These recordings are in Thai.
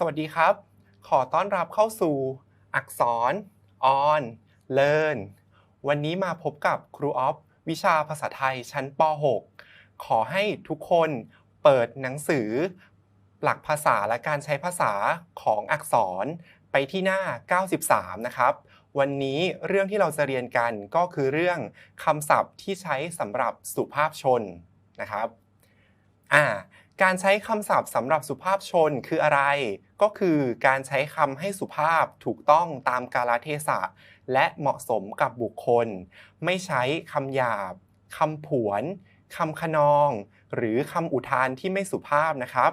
สวัสดีครับ ขอต้อนรับเข้าสู่ อักษร on learn วันนี้มาพบกับครูออฟวิชาภาษาไทยชั้นป .6 ขอให้ทุกคนเปิดหนังสือ หลักภาษาและการใช้ภาษาของอักษรไปที่หน้า 93 นะครับ วันนี้เรื่องที่เราจะเรียนกันก็คือเรื่องคำศัพท์ที่ใช้สำหรับสุภาพชนนะครับ อ่าการใช้คำศัพท์สำหรับสุภาพชนคืออะไร ก็คือการใช้คำให้สุภาพถูกต้องตามกาลเทศะ และเหมาะสมกับบุคคล ไม่ใช้คำหยาบคำผวนคำขนอง หรือคำอุทานที่ไม่สุภาพนะครับ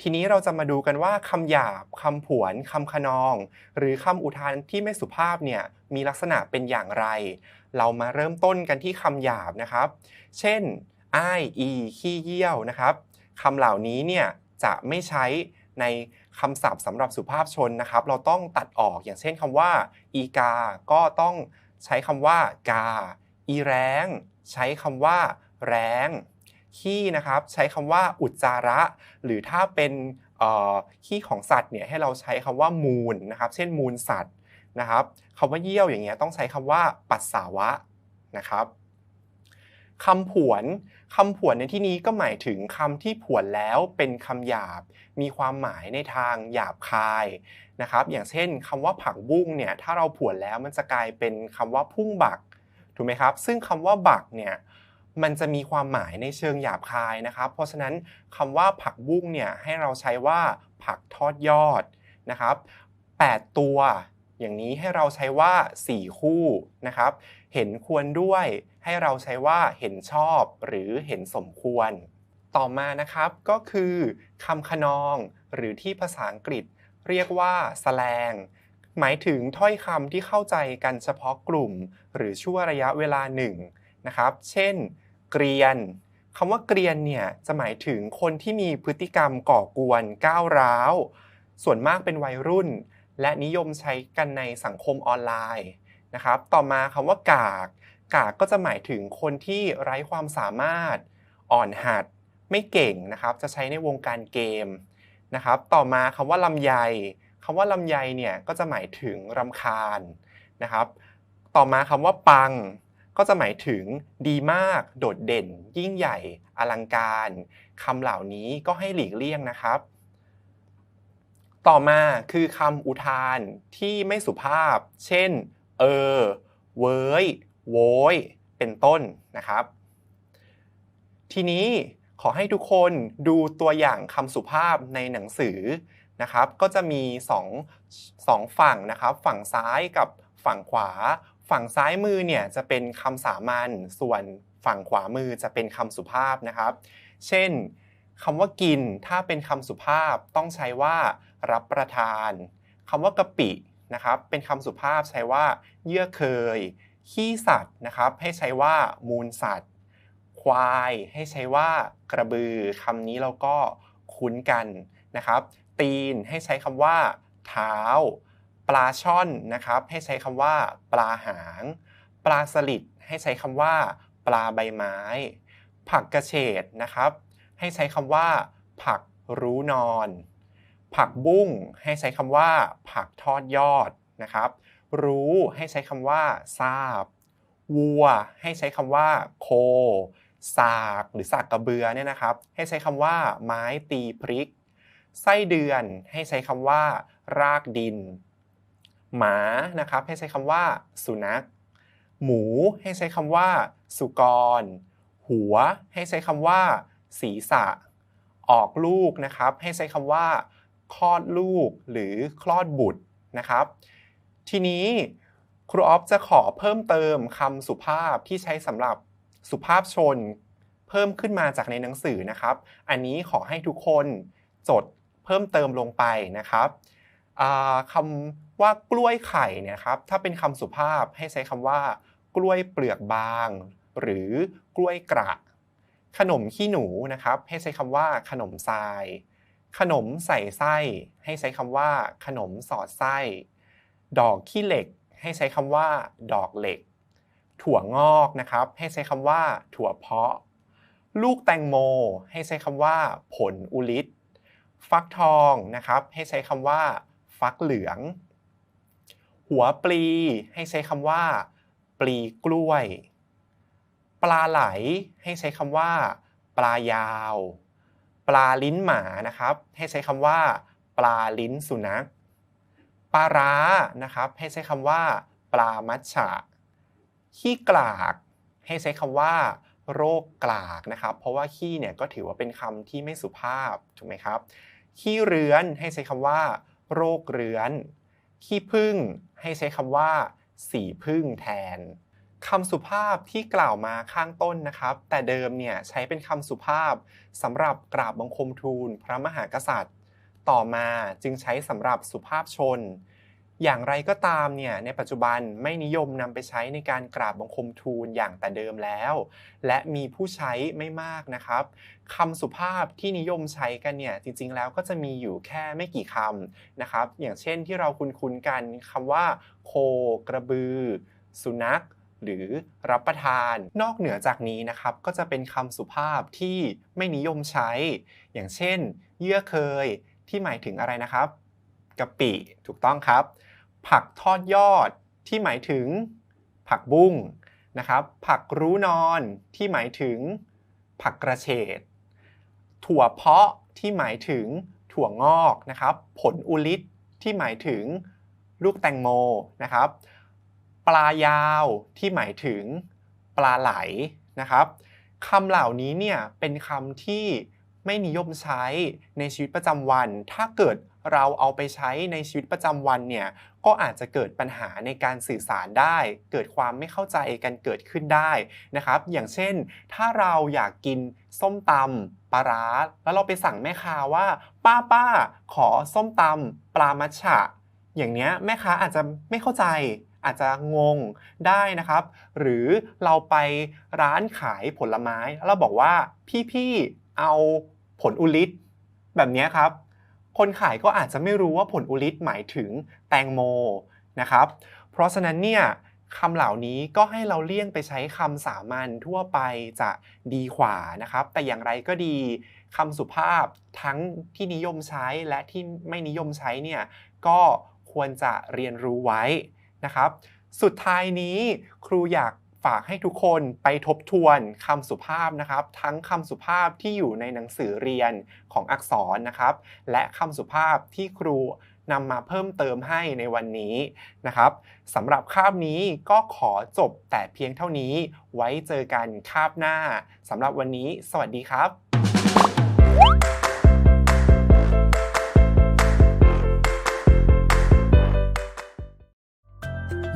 ทีนี้เราจะมาดูกันว่าคำหยาบคำผวนคำขนอง หรือคำอุทานที่ไม่สุภาพเนี่ยมีลักษณะเป็นอย่างไร เรามาเริ่มต้นกันที่คำหยาบนะครับ เช่นอ้ายอีขี้เยี่ยวนะครับคำเหล่านี้เนี่ยจะไม่ใช้ใน คำศัพท์สำหรับสุภาพชนนะครับ เราต้องตัดออกอย่างเช่นคำว่าอีกา ก็ต้องใช้คำว่ากา อีแรงใช้คำว่า แรงขี้นะครับใช้คำว่าอุจจาระ หรือถ้าเป็นขี้ของสัตว์เนี่ยให้เราใช้คำว่ามูลนะครับ เช่นมูลสัตว์นะครับคำว่าเยี่ยวอย่างเงี้ยต้องใช้คำว่าปัสสาวะนะครับ คำผวนคำผวนในที่นี้ก็หมายถึงคำที่ผวนแล้วเป็นคำหยาบ มีความหมายในทางหยาบคายนะครับ อย่างเช่นคำว่าผักบุ้งเนี่ยถ้าเราผวนแล้วมันจะกลายเป็นคำว่าพุ่งบักถูกไหมครับ ซึ่งคำว่าบักเนี่ยมันจะมีความหมายในเชิงหยาบคายนะครับ เพราะฉะนั้นคำว่าผักบุ้งเนี่ยให้เราใช้ว่าผักทอดยอดนะครับ8ตัว อย่างนี้ให้เราใช้ว่า 4 คู่นะครับ เห็นควรด้วย ให้เราใช้ว่าเห็นชอบ หรือเห็นสมควร ต่อมานะครับก็คือคำขนอง หรือที่ภาษาอังกฤษ เรียกว่าสแลง หมายถึงถ้อยคำที่เข้าใจกันเฉพาะกลุ่ม หรือชั่วระยะเวลาหนึ่งนะครับ เช่น เกรียนคำว่าเกรียนเนี่ยจะหมายถึงคนที่มีพฤติกรรมก่อกวนก้าวร้าว ส่วนมากเป็นวัยรุ่น และนิยมใช้กันในสังคมออนไลน์นะครับ ต่อมาคำว่ากาก กากก็จะหมายถึงคนที่ไร้ความสามารถ อ่อนหัด ไม่เก่งนะครับ จะใช้ในวงการเกมนะครับ ต่อมาคำว่าลำไยคำว่าลำไยเนี่ยก็จะหมายถึงรำคาญนะครับ ต่อมาคำว่าปัง ก็จะหมายถึงดีมาก โดดเด่น ยิ่งใหญ่ อลังการคำเหล่านี้ก็ให้หลีกเลี่ยงนะครับ ต่อมาคือคำอุทานที่ไม่สุภาพ เช่น เออ เว้ย โวยเป็นต้นนะครับ ทีนี้ขอให้ทุกคนดูตัวอย่างคำสุภาพในหนังสือนะครับ ก็จะมี2 2ฝั่งนะครับ ฝั่งซ้ายกับฝั่งขวา ฝั่งซ้ายมือเนี่ยจะเป็นคำสามัญ ส่วนฝั่งขวามือจะเป็นคำสุภาพนะครับ เช่น คำว่ากินถ้าเป็นคำสุภาพต้องใช้ว่า รับประทานคำว่ากะปินะครับเป็นคำสุภาพใช้ว่า เยื่อเคย ขี้สัตว์นะครับให้ใช้ว่า มูลสัตว์ ควายให้ใช้ว่ากระบือคำนี้เราก็คุ้นกันนะครับ ตีนให้ใช้คำว่า เท้า ปลาช่อนนะครับให้ใช้คำว่า ปลาหาง ปลาสลิดให้ใช้คำว่า ปลาใบไม้ ผักกระเฉดนะครับ ให้ใช้คำว่า ผักรู้นอน ผักบุ้งให้ใช้คำว่า ผักทอดยอดนะครับรู้ให้ใช้คำว่า ทราบ วัว ให้ใช้คำว่า โค สาก หรือสากกระเบือเนี่ยนะครับ ให้ใช้คำว่า ไม้ตีพริก ไส้เดือน ให้ใช้คำว่า รากดิน หมานะครับ ให้ใช้คำว่า สุนัข หมู ให้ใช้คำว่า สุกร หัว ให้ใช้คำว่า ศีรษะ ออกลูกนะครับ ให้ใช้คำว่า คลอดลูกหรือคลอดบุตรนะครับ ทีนี้ครูออฟจะขอเพิ่มเติมคำสุภาพที่ใช้สำหรับสุภาพชน เพิ่มขึ้นมาจากในหนังสือนะครับ อันนี้ขอให้ทุกคนจดเพิ่มเติมลงไปนะครับคำว่ากล้วยไข่เนี่ยครับ ถ้าเป็นคำสุภาพให้ใช้คำว่า กล้วยเปลือกบาง หรือกล้วยกระ ขนมขี้หนูนะครับให้ใช้คำว่าขนมทราย ขนมใส่ไส้ ให้ใช้คำว่า ขนมสอดไส้ ดอกขี้เหล็ก ให้ใช้คำว่า ดอกเหล็ก ถั่วงอกนะครับ ให้ใช้คำว่า ถั่วเพาะ ลูกแตงโม ให้ใช้คำว่า ผลอุลิศฟักทองนะครับ ให้ใช้คำว่า ฟักเหลือง หัวปลี ให้ใช้คำว่า ปลีกล้วย ปลาไหลให้ใช้คำว่า ปลายาว ปลาลิ้นหมานะครับ ให้ใช้คำว่า ปลาลิ้นสุนัขปลาร้านะครับ ให้ใช้คำว่า ปลามัชฉะขี้กลาก ให้ใช้คำว่า โรคกลากนะครับ เพราะว่าขี้เนี่ยก็ถือว่าเป็นคำที่ไม่สุภาพถูกไหมครับขี้เรือนให้ใช้คำว่า โรคเรื้อนขี้ผึ้งให้ใช้คำว่า สีพึ่งแทน คำสุภาพที่กล่าวมาข้างต้นนะครับ แต่เดิมเนี่ยใช้เป็นคำสุภาพสำหรับกราบบังคมทูล พระมหากษัตริย์ ต่อมาจึงใช้สำหรับสุภาพชน อย่างไรก็ตามเนี่ยในปัจจุบันไม่นิยมนำไปใช้ในการกราบบังคมทูลอย่างแต่เดิมแล้ว และมีผู้ใช้ไม่มากนะครับคำสุภาพที่นิยมใช้กันเนี่ยจริงๆแล้วก็จะมีอยู่แค่ไม่กี่คำนะครับ อย่างเช่นที่เราคุ้นๆกันคำว่า โค กระบือ สุนัข หรือรับประทาน นอกเหนือจากนี้นะครับ ก็จะเป็นคำสุภาพที่ไม่นิยมใช้ อย่างเช่น เยื่อเคย ที่หมายถึงอะไรนะครับกะปิถูกต้องครับ ผักทอดยอดที่หมายถึง ผักบุ้งนะครับ ผักรู้นอนที่หมายถึง ผักกระเฉดถั่วเพาะที่หมายถึงถั่วงอกนะครับ ผลอุลิตที่หมายถึงลูกแตงโมนะครับ ปลายาวที่หมายถึงปลาไหลนะครับคำเหล่านี้เนี่ยเป็นคำที่ไม่นิยมใช้ในชีวิตประจำวัน ถ้าเกิดเราเอาไปใช้ในชีวิตประจำวันเนี่ยก็อาจจะเกิดปัญหาในการสื่อสารได้ เกิดความไม่เข้าใจกันเกิดขึ้นได้นะครับ อย่างเช่น ถ้าเราอยากกินส้มตำปลาร้าแล้วเราไปสั่งแม่ค้าว่า ป้าป้าขอส้มตำปลามัชฉะอย่างเนี้ยแม่ค้าอาจจะไม่เข้าใจ อาจจะงงได้นะครับ หรือเราไปร้านขายผลไม้แล้วเราบอกว่าพี่ๆเอาผลอุลิตแบบนี้ครับ คนขายก็อาจจะไม่รู้ว่าผลอุลิตหมายถึงแตงโมนะครับ เพราะฉะนั้นเนี่ยคำเหล่านี้ก็ให้เราเลี่ยงไปใช้คำสามัญทั่วไปจะดีกว่านะครับ แต่อย่างไรก็ดีคำสุภาพทั้งที่นิยมใช้และที่ไม่นิยมใช้เนี่ยก็ควรจะเรียนรู้ไว้ นะครับ สุดท้ายนี้ครูอยากฝากให้ทุกคนไปทบทวนคำสุภาพนะครับ ทั้งคำสุภาพที่อยู่ในหนังสือเรียนของอักษรนะครับ และคำสุภาพที่ครูนำมาเพิ่มเติมให้ในวันนี้นะครับสำหรับคาบนี้ก็ขอจบแต่เพียงเท่านี้ ไว้เจอกันคาบหน้าสำหรับวันนี้ สวัสดีครับ